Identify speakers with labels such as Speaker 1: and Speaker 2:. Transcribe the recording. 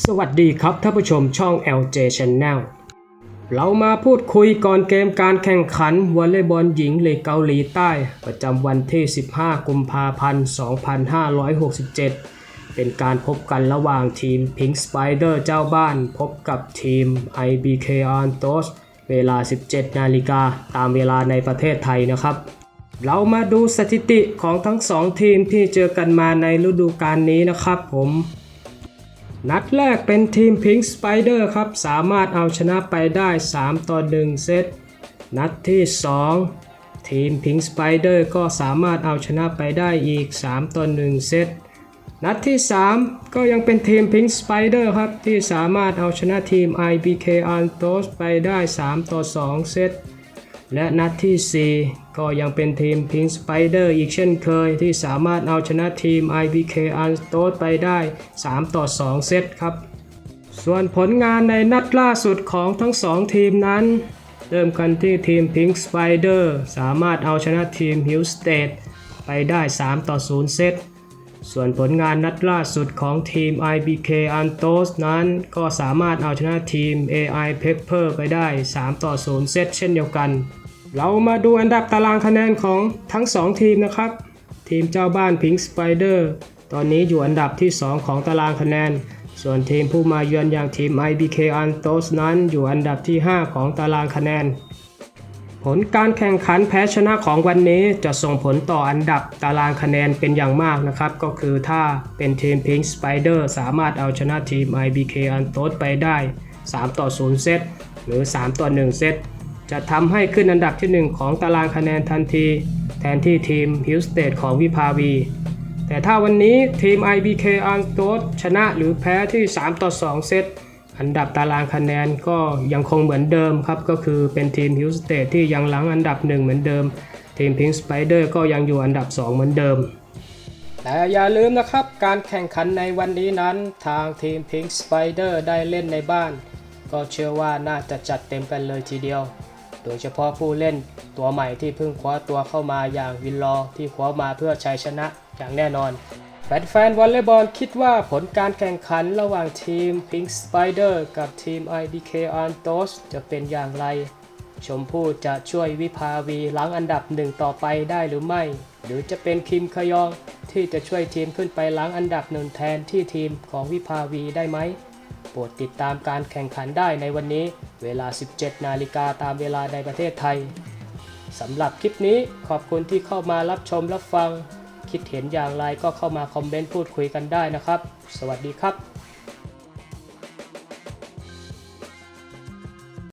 Speaker 1: สวัสดีครับท่านผู้ชมช่อง LJ Channel เรามาพูดคุยก่อนเกมการแข่งขันวอลเลย์บอลหญิงเลกเกาหลีใต้ ประจำวันที่ 15 กุมภาพันธ์ 2567 เป็นการพบกันระหว่างทีม Pink Spider เจ้าบ้านพบกับทีม IBK Antos เวลา 17 นาฬิกาตามเวลาในประเทศไทยนะครับ เรามาดูสถิติของทั้งสองทีมที่เจอกันมาในฤดูกาลนี้นะครับผม นัดแรกเป็นทีม Pink Spider ครับ สามารถเอาชนะไปได้ 3 ต่อ 1 เซต นัดที่ 2 ทีม Pink Spider ก็สามารถเอาชนะไปได้อีก 3 ต่อ 1 เซต นัดที่ 3 ก็ยังเป็นทีม Pink Spider ครับ ที่สามารถเอาชนะทีม IBK Antos ไปได้ 3 ต่อ 2 เซต และนัดที่ 4 ก็ยังเป็นทีม Pink Spider อีกเช่นเคย ที่สามารถเอาชนะทีม IBK a n s t o s ไปได้ 3 ต่อ 2 เซตครับ ส่วนผลงานในนัดล่าสุดของทั้ง 2 ทีมนั้น เริ่มกันที่ทีม Pink Spider สามารถเอาชนะทีม Hill State ไปได้ 3 ต่อ 0 เซต ส่วนผลงานนัดล่าสุดของทีม IBK Antos นั้น ก็สามารถเอาชนะทีม AI Pepper ไปได้ 3 ต่อ 0 เซตเช่นเดียวกัน เรามาดูอันดับตารางคะแนนของทั้ง 2 ทีมนะครับ ทีมเจ้าบ้าน Pink Spider ตอนนี้อยู่อันดับที่ 2 ของตารางคะแนน ส่วนทีมผู้มาเยือนอย่างทีม IBK Antos นั้นอยู่อันดับที่ 5 ของตารางคะแนน ผลการแข่งขันแพ้ชนะของวันนี้จะส่งผลต่ออันดับตารางคะแนนเป็นอย่างมากนะครับ ก็คือถ้าเป็นทีม Pink Spider สามารถเอาชนะทีม IBK Antos ไปได้ 3 ต่อ 0 เซตหรือ 3 ต่อ 1 เซต จะทำให้ขึ้นอันดับที่ 1 ของตารางคะแนนทันที แทนที่ทีม Hill State ของวิภาวี แต่ถ้าวันนี้ทีม IBK Antos ชนะหรือแพ้ที่ 3 ต่อ 2 เซตอันดับตารางคะแนนก็ยังคงเหมือนเดิมครับ ก็คือเป็นทีม Hill State ที่ยังหลังอันดับ 1 เหมือนเดิม ทีม Pink Spider ก็ยังอยู่อันดับ 2 เหมือนเดิมแต่อย่าลืมนะครับการแข่งขันในวันนี้นั้นทางทีม Pink Spider ได้เล่นในบ้าน ก็เชื่อว่าน่าจะจัดเต็มกันเลยทีเดียว โดยเฉพาะผู้เล่นตัวใหม่ที่เพิ่งคว้าตัวเข้ามาอย่างวินลอที่คว้ามาเพื่อชัยชนะอย่างแน่นอน แฟนๆวอลเลย์บอลคิดว่าผลการแข่งขันระหว่างทีม Pink Spider กับทีม IBK Antos จะเป็นอย่างไร ชมพู่จะช่วยวิภาวีหลังอันดับหนึ่งต่อไปได้หรือไม่ หรือจะเป็นคิมคยองที่จะช่วยทีมขึ้นไปหลังอันดับหนึ่งแทนที่ทีมของวิภาวีได้ไหม โปรดติดตามการแข่งขันได้ในวันนี้ เวลา 17 นาฬิกาตามเวลาในประเทศไทยสำหรับคลิปนี้ขอบคุณที่เข้ามารับชมรับฟัง คิดเห็นอย่างไรก็เข้ามาคอมเมนต์พูดคุยกันได้นะครับ สวัสดีครับ